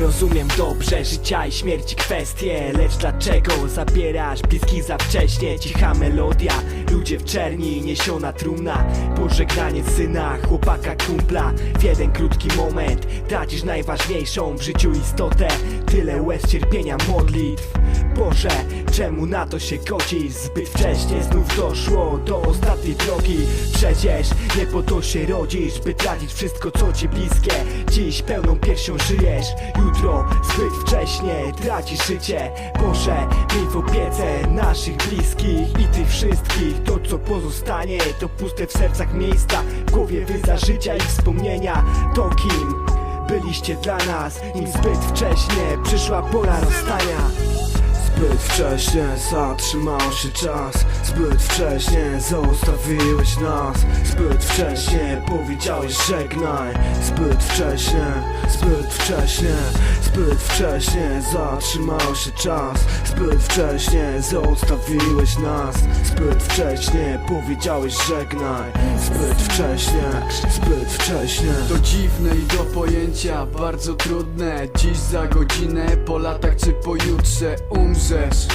Rozumiem dobrze życia i śmierci kwestie Lecz dlaczego zabierasz bliskich za wcześnie? Cicha melodia, ludzie w czerni Niesiona trumna, pożegnanie syna Chłopaka kumpla, w jeden krótki moment Tracisz najważniejszą w życiu istotę. Tyle łez cierpienia modlitw Boże, czemu na to się godzisz? Zbyt wcześnie znów doszło do ostatniej drogi. Przecież nie po to się rodzisz, by tracić wszystko co ci bliskie. Dziś pełną piersią żyjesz, jutro zbyt wcześnie tracisz życie. Boże, miej w opiece naszych bliskich i tych wszystkich. To co pozostanie to puste w sercach miejsca. W głowie wyza życia i wspomnienia To kim byliście dla nas, nim zbyt wcześnie przyszła pora rozstania Zbyt wcześnie zatrzymał się czas. Zbyt wcześnie zostawiłeś nas. Zbyt wcześnie powiedziałeś żegnaj. Zbyt wcześnie, zbyt wcześnie Zbyt wcześnie zatrzymał się czas. Zbyt wcześnie zostawiłeś nas. Zbyt wcześnie powiedziałeś żegnaj. Zbyt wcześnie, zbyt wcześnie. To dziwne i do pojęcia bardzo trudne. Dziś za godzinę, po latach czy pojutrze umrzesz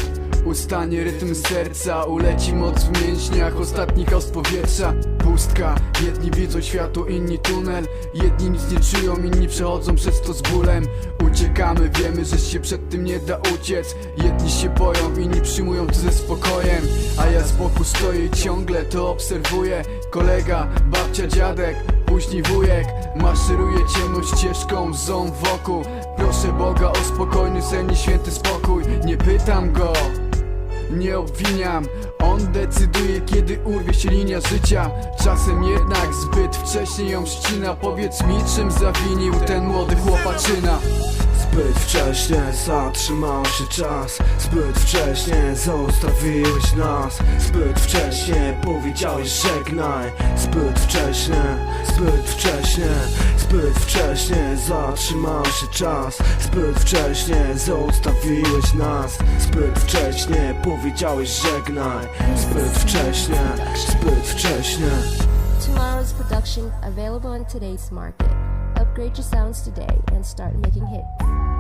Ustanie rytm serca, uleci moc w mięśniach Ostatni chaos powietrza, pustka Jedni widzą światło, inni tunel. Jedni nic nie czują, inni przechodzą przez to z bólem. Uciekamy, wiemy, że się przed tym nie da uciec. Jedni się boją, inni przyjmują to ze spokojem. A ja z boku stoję i ciągle to obserwuję. Kolega, babcia, dziadek, później wujek. Maszeruje ciemną ścieżką, ząb wokół. Proszę Boga o spokojny sen i święty spokój. Nie pytam go nie obwiniam. On decyduje kiedy urwie się linia życia. Czasem jednak zbyt wcześnie ją ścina. Powiedz mi czym zawinił ten młody chłopaczyna? Zbyt wcześnie zatrzymał się czas. Zbyt wcześnie zostawiłeś nas. Zbyt wcześnie powiedziałeś żegnaj. Zbyt wcześnie, zbyt wcześnie Zbyt wcześnie zatrzymał się czas. Zbyt wcześnie zostawiłeś nas. Zbyt wcześnie powiedziałeś żegnaj. Zbyt wcześnie, zbyt wcześnie. Tomorrow's production available on today's market. Upgrade your sounds today and start making hits.